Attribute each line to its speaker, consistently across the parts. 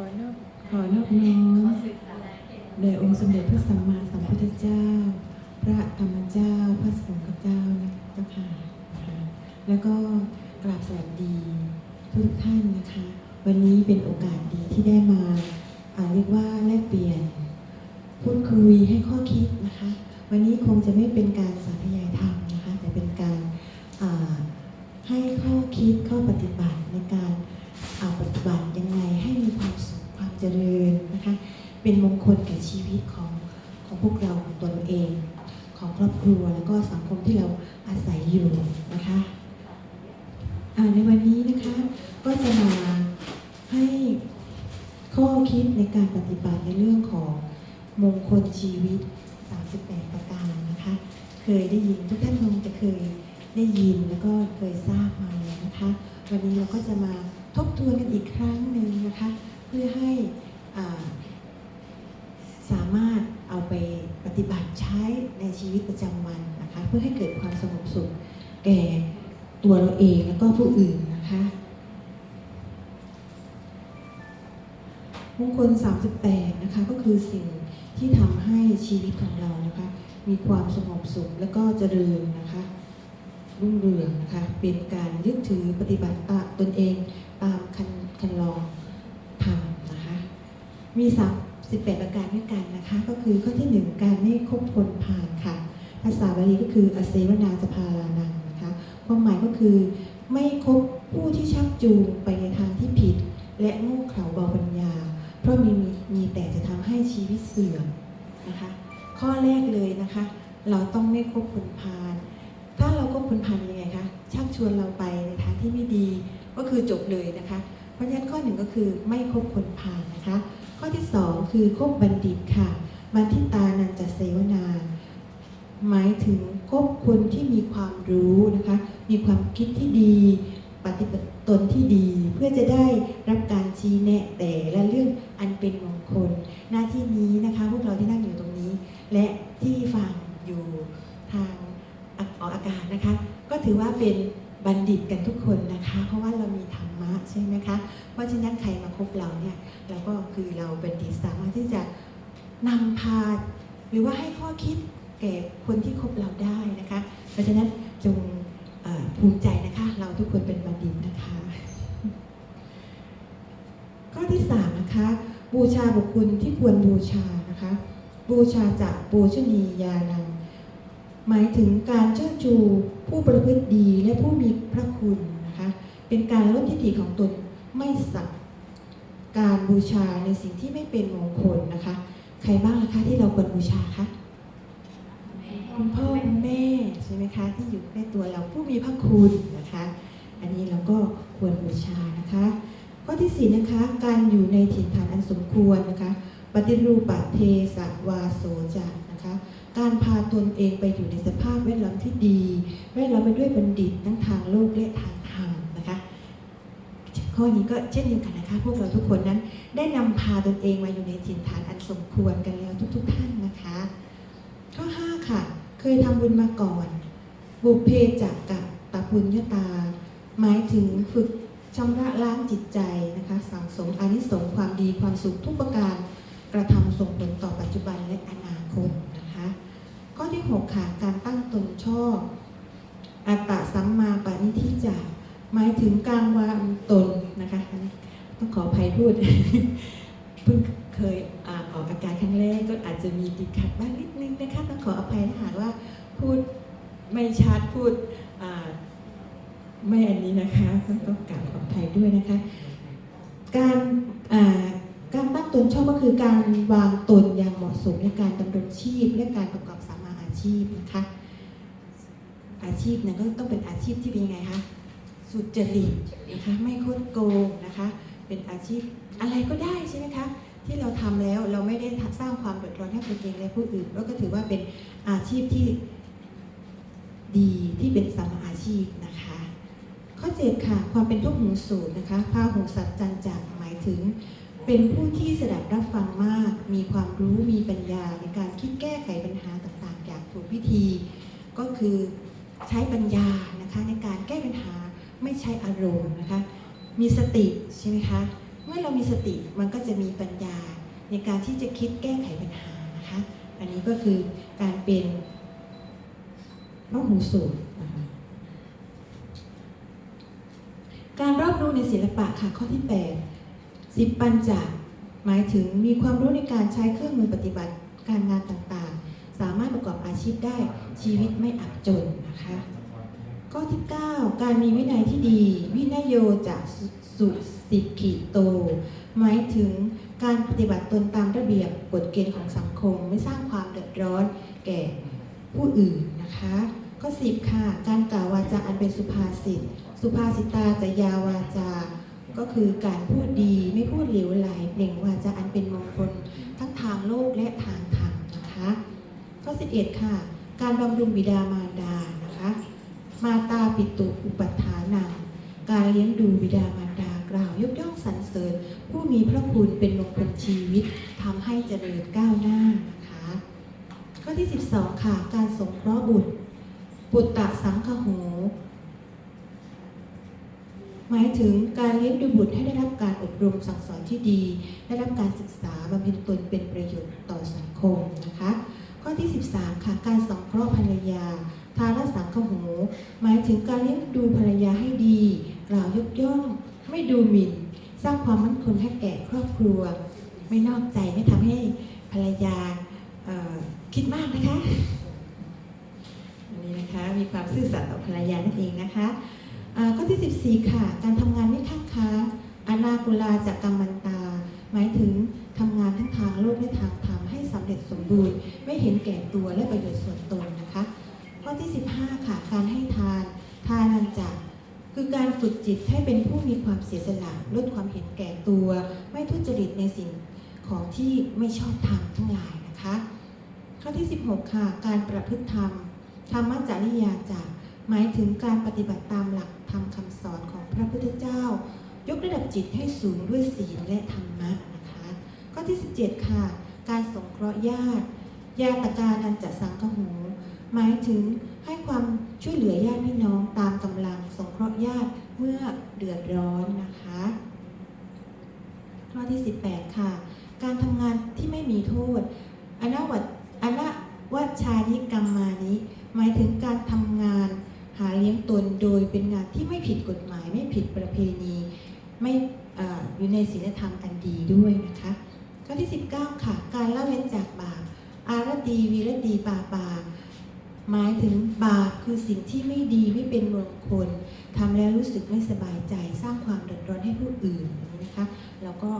Speaker 1: อนอบขอนอบน้อมแด่องค์สมเด็จพระสัมมาสัมพุทธเจ้า พระธรรมเจ้า พระสงฆ์เจ้านะเจ้าค่ะค่ะแล้วก็กราบสวัสดีทุกท่านนะคะ วันนี้เป็นโอกาสดีที่ได้มาอ่าเรียกว่าแลกเปลี่ยนพูดคุยให้ข้อคิดนะคะ วันนี้คงจะไม่เป็นการสาธยาย ของพวกเราของตนเอง ของครอบครัวแล้วก็สังคมที่เราอาศัยอยู่นะคะในวันนี้นะคะก็จะมาให้ข้อคิดในการปฏิบัติในเรื่องของมงคลชีวิต 38 ประการนะคะ เคยได้ยินทุกท่านคงจะเคยได้ยินแล้วก็เคยทราบมาแล้วนะคะ วันนี้เราก็จะมาทบทวนกันอีกครั้งหนึ่งนะคะ เพื่อให้สามารถ ไปปฏิบัติใช้ในชีวิตประจำวันนะคะ เพื่อให้เกิดความสงบสุขแก่ตัวเราเองแล้วก็ผู้อื่นนะคะมงคล 38 นะคะก็คือสิ่งที่ทำให้ชีวิตของเรานะคะมีความสงบสุขและก็เจริญนะคะรุ่งเรืองนะคะเป็นการยึดถือปฏิบัติตตนเองตามคันคันลองธรรมนะคะมีสับ 18 ประการด้วยกันนะคะ ก็คือข้อที่ 1 การไม่คบคนผ่านค่ะ ภาษาบาลีก็คืออเสวนาจะพาลานังนะคะความหมายก็คือไม่คบผู้ที่ชักจูงไปในทางที่ผิด และง่เขลาเบาปัญญา เพราะมีมีมีแต่จะทำให้ชีวิตเสื่อมนะคะ ข้อแรกเลยนะคะ เราต้องไม่คบคนพาลถ้าเราคบคนพาลยังไงคะชักชวนเราไปในทางที่ไม่ดีก็คือจบเลยนะคะ เพราะฉะนั้นข้อหนึ่งก็คือไม่คบคนพาลนะคะ ข้อที่สองคือคบบัณฑิตค่ะ บัณฑิตานันจะเสวนา หมายถึงคบคนที่มีความรู้นะคะ มีความคิดที่ดี ปฏิบัติตนที่ดี เพื่อจะได้รับการชี้แนะแต่และเรื่องอันเป็นมงคล หน้าที่นี้นะคะพวกเราที่นั่งอยู่ตรงนี้ และที่ฟังอยู่ทางออกอากาศนะคะ ก็ถือว่าเป็นบัณฑิตกันทุกคนนะคะ เพราะว่าเรามีธรรม ใช่ไหมคะ เพราะฉะนั้นใครมาคบเราเนี่ยเราก็คือเราบัณฑิตสามารถที่จะนำพาหรือว่าให้ข้อคิดแก่คนที่คบเราได้นะคะ เพราะฉะนั้นจงภูมิใจนะคะ เราทุกคนเป็นบัณฑิตนะคะ ข้อที่สามนะคะบูชาบุคคลที่ควรบูชานะคะ บูชาจากบูชนียานังหมายถึงการเชิดชูผู้ประพฤติดีและผู้มีพระคุณ เป็นการลดทิฏฐิของตนไม่สักการบูชาในสิ่งที่ไม่เป็นมงคลนะคะ ใครบ้างล่ะคะที่เราควรบูชาคะคุณพ่อคุณแม่ใช่ไหมคะ ที่อยู่ใกล้ตัวเราผู้มีพระคุณนะคะ อันนี้เราก็ควรบูชานะคะข้อที่สี่นะคะ การอยู่ในถิ่นฐานอันสมควรนะคะ ปฏิรูปะเทสะวาโสจะนะคะ การพาตนเองไปอยู่ในสภาพแวดล้อมที่ดี แวดล้อมไปด้วยบัณฑิตทั้งทางโลกและทาง ข้อนี้ก็เช่นเดียวกันนะคะ พวกเราทุกคนนั้น ได้นำพาตนเองมาอยู่ในถิ่นฐานอันสมควรกันแล้วทุก ๆ ท่านนะคะ ข้อ 5 ค่ะ เคยทำบุญมาก่อน บุพเพจักกับตาปุญญาตา หมายถึงฝึกชำระล้างจิตใจนะคะ สังสมอนิสงความดีความสุขทุกประการ กระทำส่งผลต่อปัจจุบันและอนาคตนะคะ ข้อที่ 6 ค่ะการตั้งตนชอบอัตตะสัมมาปณิทิจาหมายถึงการวางตน นะคะ ต้องขออภัยพูด เพิ่งเคยอาออกอากาศครั้งแรกก็อาจจะมีติดขัดบ้างนิดนึงนะคะ ต้องขออภัยถ้าหากว่าพูดไม่ชัดพูดอ่าไม่อันนี้นะคะต้องต้องกราบขออภัยด้วยนะคะ การอ่าการตั้งตนชอบก็คือการวางตนอย่างเหมาะสมในการดำรงชีพ และการประกอบสมมาอาชีพนะคะ อาชีพนั้นก็ต้องเป็นอาชีพที่เป็นยังไงคะ สุจริตนะคะไม่คดโกงนะคะ เป็นอาชีพอะไรก็ได้ใช่ไหมคะที่เราทำแล้วเราไม่ได้สร้างความเดือดร้อนให้ตัวเองและผู้อื่นแล้วก็ถือว่าเป็นอาชีพที่ดีที่เป็นสัมาอาชีพนะคะ ข้อเจ็ดค่ะ ความเป็นทุกหูสูตรนะคะพาหูสัจจันจักหมายถึง เป็นผู้ที่สดับรับฟังมาก มีความรู้มีปัญญาในการคิดแก้ไขปัญหาต่างๆ อย่างถูกวิธี ก็คือใช้ปัญญานะคะในการแก้ปัญหา ไม่ใช้อารมณ์นะคะ มีสติใช่ไหมคะ เมื่อเรามีสติมันก็จะมีปัญญาในการที่จะคิดแก้ไขปัญหานะคะ อันนี้ก็คือการเป็นพระหูสูตรนะคะการรอบรู้ในศิลปะค่ะข้อที่ 8 สิบปัญจหมายถึงมีความรู้ในการใช้เครื่องมือปฏิบัติการงานต่างๆ สามารถประกอบอาชีพได้ชีวิตไม่อับจนนะคะ ข้อที่ 9 การมีวินัยที่ดี วินัยโยจะสุสิกขิโต หมายถึงการปฏิบัติตนตามระเบียบกฎเกณฑ์ของสังคม ไม่สร้างความเดือดร้อนแก่ผู้อื่นนะคะข้อ10ค่ะ การกล่าววาจาอันเป็นสุภาษิต สุภาษิตาจะยาวาจา ก็คือการพูดดีไม่พูดเหลวไหลเปล่งวาจาอันเป็นมงคล ทั้งทางโลกและทางธรรมนะคะข้อ11ค่ะ การบำรุงบิดามารดา มาตาปิตุอุปัฏฐานังการเลี้ยงดูบิดามารดากล่าวยกย่องสรรเสริญ ผู้มีพระคุณเป็นมงคลชีวิตทำให้เจริญก้าวหน้านะคะข้อที่ 12 ค่ะการสงเคราะห์บุตรปุตรตะสังคโหหมายถึงการเลี้ยงดูบุตรให้ได้รับการอบรมสั่งสอนที่ดี ได้รับการศึกษาบำเพ็ญตนเป็นประโยชน์ต่อสังคมนะคะ ข้อที่ 13 ค่ะ การสงเคราะห์ภรรยา ทานสังคโหหมายถึงการเลี้ยงดูภรรยาให้ดี กล่าวยกย่อง ไม่ดูหมิ่น สร้างความมั่นคงให้แก่ครอบครัว ไม่นอกใจไม่ทำให้ภรรยาคิดมากนะคะอันนี้นะคะมีความซื่อสัตย์ต่อภรรยานั่นเองนะคะข้อที่ 14 ค่ะ การทำงานไม่ค้างค้าอนาคุลาจากกรรมันตา หมายถึงทำงานทั้งทางโลกและทางธรรมให้สำเร็จสมบูรณ์ ไม่เห็นแก่ตัวและประโยชน์ส่วนตนนะ ที่ 15 ค่ะ การให้ทาน ทานันจะคือการฝึกจิตให้เป็นผู้มีความเสียสละลดความเห็นแก่ตัว ไม่ทุจริตในสิ่งของที่ไม่ชอบธรรมทั้งหลายนะคะ ข้อที่ 16 ค่ะ การประพฤติธรรม ธรรมจริยาจะหมายถึงการปฏิบัติตามหลักธรรมคำสอนของพระพุทธเจ้า ยกระดับจิตให้สูงด้วยศีลและธรรมะนะคะ ข้อที่ 17 ค่ะ การสงเคราะห์ญาติ ญาตการนันจะสังคโห หมายถึงให้ความช่วยเหลือญาติพี่น้องตามกำลังสงเคราะห์ญาติเมื่อเดือดร้อนนะคะข้อที่ 18 ค่ะ การทำงานที่ไม่มีโทษอนาวัตอนาวัชชานิกรรมมานี้ หมายถึงการทำงานหาเลี้ยงตนโดยเป็นงานที่ไม่ผิดกฎหมาย ไม่ผิดประเพณีไม่ออยู่ในศีลธรรมอันดีด้วยนะคะข้อที่ 19 ค่ะ การละเว้นจากบาปอารตีวีรตีปาปา หมายถึงบาปคือสิ่งที่ไม่ดีไม่เป็นมงคลทำแล้วรู้สึกไม่สบายใจ สร้างความเดือดร้อนให้ผู้อื่นนะคะแล้วก็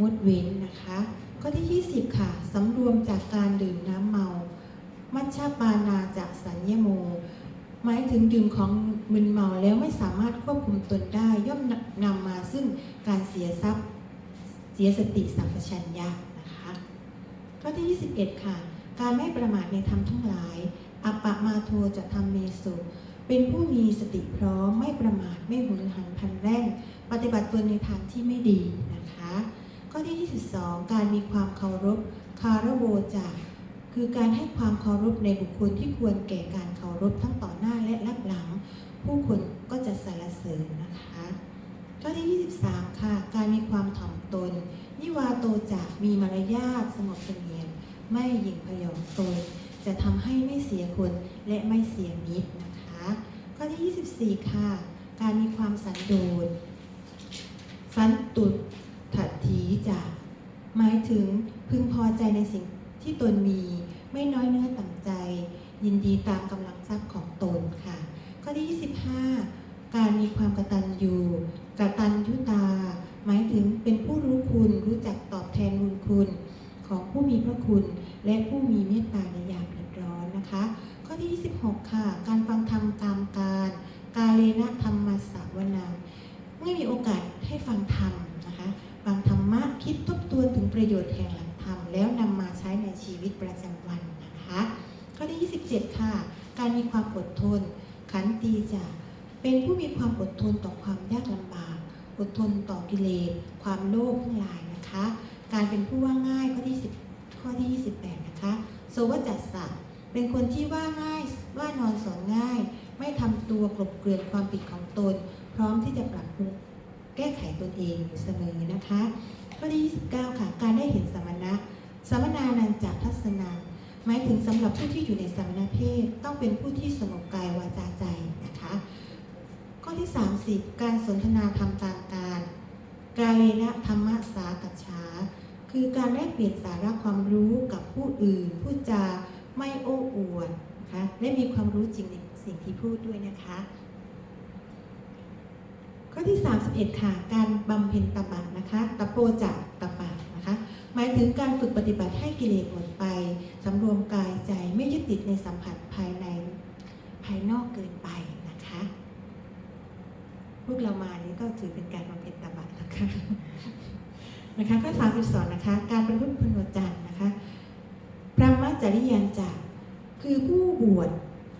Speaker 1: งดเว้นนะคะข้อที่ 20 ค่ะสำรวมจากการดื่มน้ำเมา มัชฌาปานาจากสัญญโม หมายถึงดื่มของมึนเมาแล้วไม่สามารถควบคุมตนได้ ย่อมนำมาซึ่งการเสียทรัพย์ เสียสติสัมปชัญญะนะคะข้อที่ 21 ค่ะ การไม่ประมาทในธรรมทั้งหลาย อัปปะมาโทจะทำเมสุเป็นผู้มีสติพร้อมไม่ประมาทไม่หุนหันพลันแล่นปฏิบัติตนในทางที่ไม่ดีนะคะ ข้อที่ 22 การมีความเคารพคารโวจะคือการให้ความเคารพในบุคคลที่ควรแก่การเคารพทั้งต่อหน้าและรับหลัง ผู้คนก็จะสรรเสริญนะคะข้อที่ 23 ค่ะ การมีความถ่อมตน นิวาโตจะมีมารยาทสงบเสงี่ยมไม่หยิ่งพยองตน จะทำให้ไม่เสียคนและไม่เสียมิตรนะคะ ข้อที่ 24 ค่ะ การมีความสันโดษสันตุถัดถีจะหมายถึงพึงพอใจในสิ่งที่ตนมี ไม่น้อยเนื้อต่ำใจ ยินดีตามกำลังทรัพย์ของตนค่ะ ข้อที่ 25 การมีความกตัญญูกตัญยุตา หมายถึงเป็นผู้รู้คุณรู้จักตอบแทนบุญคุณของผู้มีพระคุณ และผู้มีเมตตาในยามเดือดร้อนนะคะ ข้อที่ 26 ค่ะ การฟังธรรมตามการ กาเลนะธรรมสาวนาเมื่อมีโอกาสให้ฟังธรรมนะคะฟังธรรมะคิดทบทวนถึงประโยชน์แห่งหลักธรรม แล้วนำมาใช้ในชีวิตประจำวันนะคะ ข้อที่ 27 ค่ะ การมีความอดทน ขันตีจะเป็นผู้มีความอดทนต่อความยากลำบาก อดทนต่อกิเลสความโลภทั้งหลายนะคะ การเป็นผู้ว่าง่ายข้อที่10 ข้อที่ 28 นะคะโซวจัสสะเป็นคนที่ว่าง่ายว่านอนสอนง่าย ไม่ทำตัวกลบเกลื่อนความผิดของตน พร้อมที่จะปรับปรุงแก้ไขตนเองอยู่เสมอนะคะ ข้อที่ 29 ค่ะ การได้เห็นสมณะสมณานันจากทัศนาหมายถึงสำหรับผู้ที่อยู่ในสมณเพศต้องเป็นผู้ที่สงบกายวาจาใจนะคะ ข้อที่ 30 การสนทนาธรรมตามการ กาเลนะธรรมะสากัจฉา คือการแลกเปลี่ยนสาระความรู้กับผู้อื่นพูดจาไม่โอ้อวดนะคะและมีความรู้จริงในสิ่งที่พูดด้วยนะคะ ข้อที่ 31 ค่ะ การบำเพ็ญตบะนะคะตะโปจักตบะนะคะ หมายถึงการฝึกปฏิบัติให้กิเลสหมดไปสำรวมกายใจไม่ยึดติดในสัมผัสภายในภายนอกเกินไปนะคะ พวกเรามานี้ก็ถือเป็นการบำเพ็ญตบะนะคะ นะคะข้อ32นะคะ การประพฤติพรหมจรรย์นะคะพระมัจจริยันจะคือผู้บวช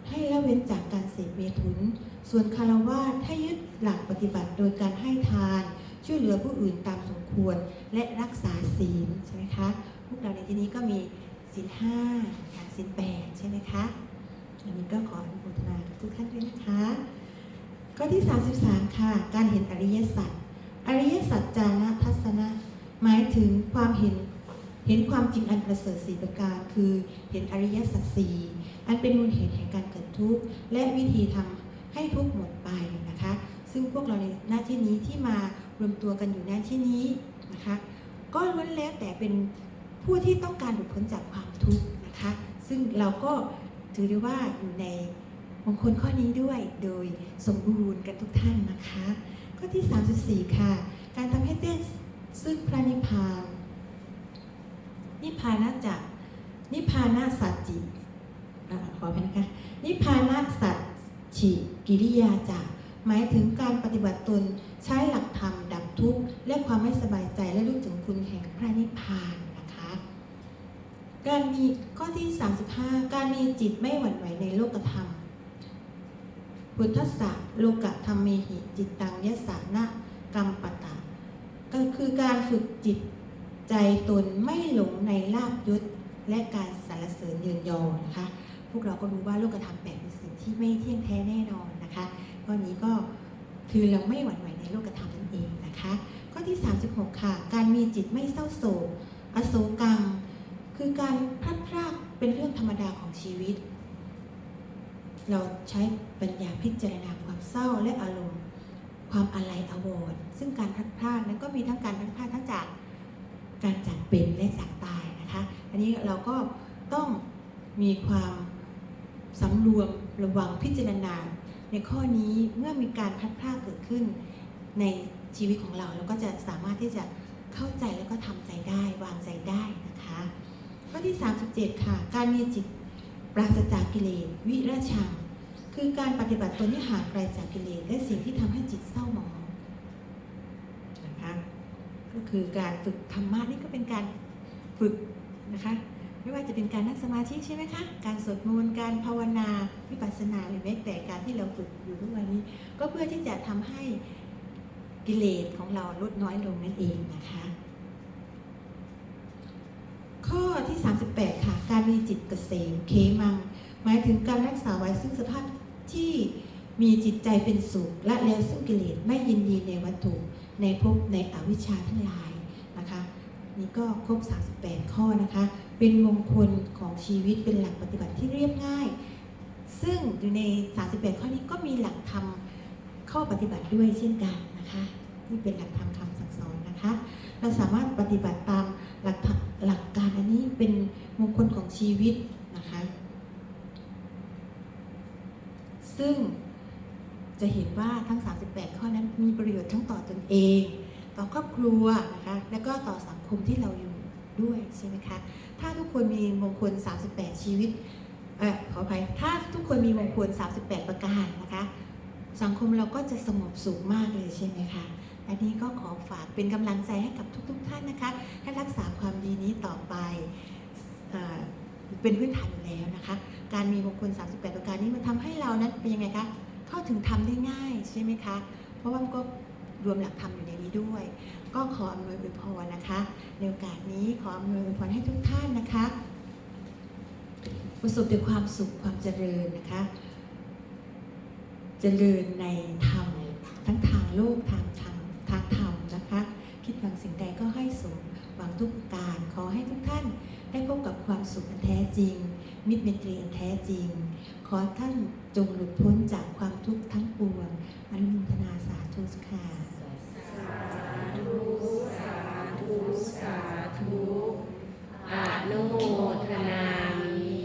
Speaker 1: ให้ละเว้นจากการเสพเมถุน ส่วนคารวาสให้ยึดหลักปฏิบัติโดยการให้ทาน ช่วยเหลือผู้อื่นตามสมควรและรักษาศีลใช่ไหมคะพวกเราในที่นี้ก็มีศีลห้าศีลแปดใช่ไหมคะอันนี้ก็ขออนุโมทนากับทุกท่านด้วยนะคะข้อที่ 33 ค่ะ การเห็นอริยสัจอริยสัจจานะทัศนะ หมายถึงความเห็นเห็นความจริงอันประเสริฐสีประการ คือเห็นอริยสัจสี่อันเป็นมูลเหตุแห่งการเกิดทุกข์และวิธีทำให้ทุกข์หมดไปนะคะ ซึ่งพวกเราในหน้าที่นี้ที่มารวมตัวกันอยู่หน้าที่นี้นะคะก็ล้วนแล้วแต่เป็นผู้ที่ต้องการหลุดพ้นจากความทุกข์นะคะ ซึ่งเราก็ถือได้ว่าอยู่ในมงคลข้อนี้ด้วยโดยสมบูรณ์กันทุกท่านนะคะ ข้อที่ 34 ค่ะ การทำให้แจ้ง ซึ่งพระนิพพาน นิพพานะจะนิพพานะสัจจิขออภัยนะคะ นิพพานะสัจฉิกิริยาจะหมายถึงการปฏิบัติตนใช้หลักธรรมดับทุกข์และความไม่สบายใจและรู้ถึงคุณแห่งพระนิพพานนะคะการมีข้อที่ 35 การมีจิตไม่หวั่นไหวในโลกธรรมพุทธะโลกธรรมเมหิจิตตังยะสานะกรรมปตะ ก็คือการฝึกจิตใจตนไม่หลงในลาบยศและการสรรเสริญเยืนยอนะคะ พวกเราก็รู้ว่าโลกธรรมแปดเป็นสิ่งที่ไม่เที่ยงแท้แน่นอนนะคะข้อนี้ก็คือเราไม่หวั่นไหวในโลกธรรมนั่นเองนะคะข้อที่ 36 ค่ะ การมีจิตไม่เศร้าโศกอโศกัง คือการพลัดพรากเป็นเรื่องธรรมดาของชีวิต เราใช้ปัญญาพิจารณาความเศร้าและอารมณ์ ความอาลัยอาวรณ์ซึ่งการพลัดพรากนั้นก็มีทั้งการพลัดพรากทั้งจากการจากเป็นและจากตายนะคะ อันนี้เราก็ต้องมีความสำรวมระวังพิจารณา ในข้อนี้เมื่อมีการพลัดพรากเกิดขึ้นในชีวิตของเราเราก็จะสามารถที่จะเข้าใจแล้วก็ทำใจได้วางใจได้นะคะข้อที่ 37 ค่ะ การมีจิตปราศจากกิเลสวิราชัง คือการปฏิบัติตนที่ห่างไกลจากกิเลสและสิ่งที่ทำให้จิตเศร้าหมองนะคะก็คือการฝึกธรรมะนี่ก็เป็นการฝึกนะคะไม่ว่าจะเป็นการนั่งสมาธิใช่ไหมคะ การสวดมนต์ การภาวนา วิปัสสนาหรือแม้แต่การที่เราฝึกอยู่ทุกวันนี้ ก็เพื่อที่จะทำให้กิเลสของเราลดน้อยลงนั่นเองนะคะ ข้อที่ 38 ค่ะ การมีจิตเกษมเคมัง หมายถึงการรักษาไว้ซึ่งสภาพที่มีจิตใจเป็นสุขและแล้วซึ่งกิเลสไม่ยินดีในวัตถุในภพในอวิชชาทั้งหลายนะคะนี่ก็ครบ 38 ข้อนะคะ เป็นมงคลของชีวิตเป็นหลักปฏิบัติที่เรียบง่าย ซึ่งอยู่ใน 38 ข้อนี้ก็มีหลักธรรมข้อปฏิบัติด้วยเช่นกันนะคะนี่เป็นหลักธรรมคำสั่งสอนนะคะ เราสามารถปฏิบัติตามหลักธรรมหลักการอันนี้เป็นมงคลของชีวิตนะคะ ซึ่งจะเห็นว่าทั้ง 38 ข้อนั้นมีประโยชน์ทั้งต่อตนเอง ต่อครอบครัวนะคะและก็ต่อสังคมที่เราอยู่ด้วยใช่ไหมคะถ้าทุกคนมีมงคล 38 ชีวิตเออขออภัยถ้าทุกคนมีมงคล 38 ประการนะคะสังคมเราก็จะสงบสุขมากเลยใช่ไหมคะอันนี้ก็ขอฝากเป็นกำลังใจให้กับทุก ๆทท่านนะคะให้รักษาความดีนี้ต่อไปอ่อ เป็นพื้นฐานอยู่แล้วนะคะ การมีมงคล 38 ประการนี้มันทำให้เรานั้นเป็นยังไงคะเข้าถึงธรรมได้ง่ายใช่ไหมคะเพราะว่ามันก็รวมหลักธรรมอยู่ในนี้ด้วย ก็ขออำนวยอวยพรนะคะในโอกาสนี้ขออำนวยอวยพรให้ทุกท่านนะคะประสบแต่ความสุขความเจริญนะคะ เจริญในธรรมทั้งทางโลกทางธรรมคะธรรม หวางทุกข์การ ขอให้ทุกท่านได้พบกับความสุขแท้จริง มิตรเมตรีอแท้จริง ขอท่านจงหลุดพ้นจากความทุกข์ทั้งปวงอนุโมทนาสาธุสค่ะสาธุสาธุสาธุอนุโมทนามี